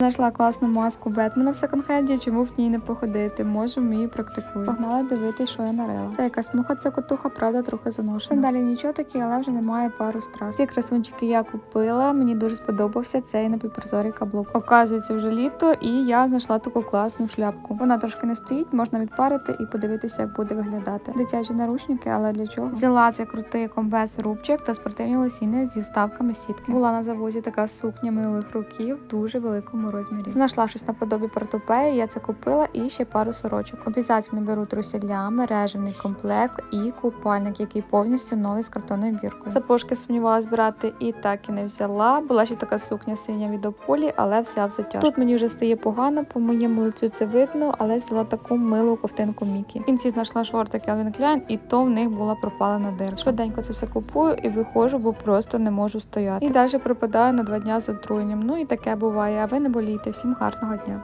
Знайшла класну маску Бетмена в секонд-хенді, чому в ній не походити? Можу, вмію, практикую. Погнали дивитись, що я нарила. Це якась муха, це котуха, правда, трохи заношена. Далі нічого такі, але вже немає пару страз. Ці красунчики я купила. Мені дуже сподобався цей напівпрозорий каблук. Оказується, вже літо, і я знайшла таку класну шляпку. Вона трошки не стоїть, можна відпарити і подивитися, як буде виглядати. Дитячі наручники, але для чого? Взяла цей крутий комбез рубчик та спортивні лосіни зі вставками сітки. Була на завозі така сукня минулих років, в дуже великому розмірі. Знайшла щось наподобі портупеї, я це купила і ще пару сорочок. Обязательно беру труселя, мережевний комплект і купальник, який повністю новий з картонною біркою. Сапожки сумнівалась брати і так і не взяла. Була ще така сукня синя від Ополі, але вся в затяжку. Тут мені вже стає погано, по моєму лицю це видно, але взяла таку милу ковтинку Мікі. В кінці знайшла шорти Calvin Klein, і то в них була пропалена дирка. Швиденько це все купую і виходжу, бо просто не можу стояти. І далі пропадаю на два дня з отруєнням. Ну і таке буває. А ви не болійте. Всім гарного дня.